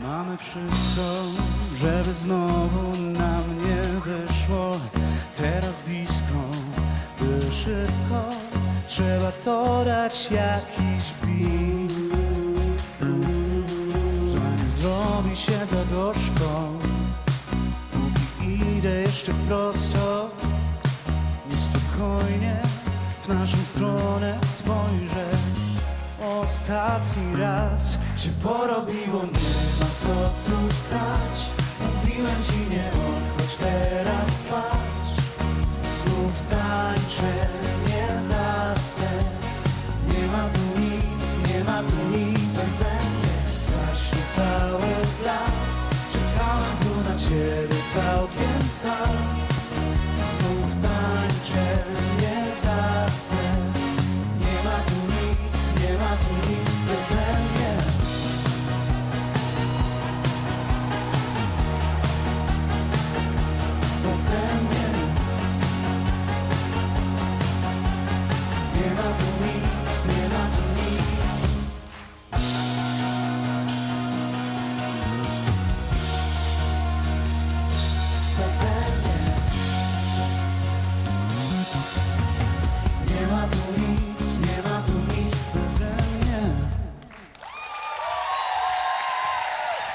Mamy wszystko, żeby znowu na mnie wyszło. Teraz disco, by szybko Trzeba dodać jakiś beat. Zanim zrobi się za gorzko Póki idę jeszcze prosto Niespokojnie w naszą stronę spojrzę Ostatni raz. Się porobiło, nie ma co tu stać? Mówiłem ci nie odchodź, teraz patrz. Znów tańczę, nie zasnę. Nie ma tu nic, nie ma tu nic Beze mnie. Gaśnie cały blask Czekałem tu na ciebie całkiem sam nic,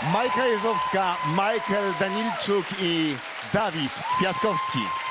Majka Jeżowska, Michael Danilczuk i Dawid Kwiatkowski.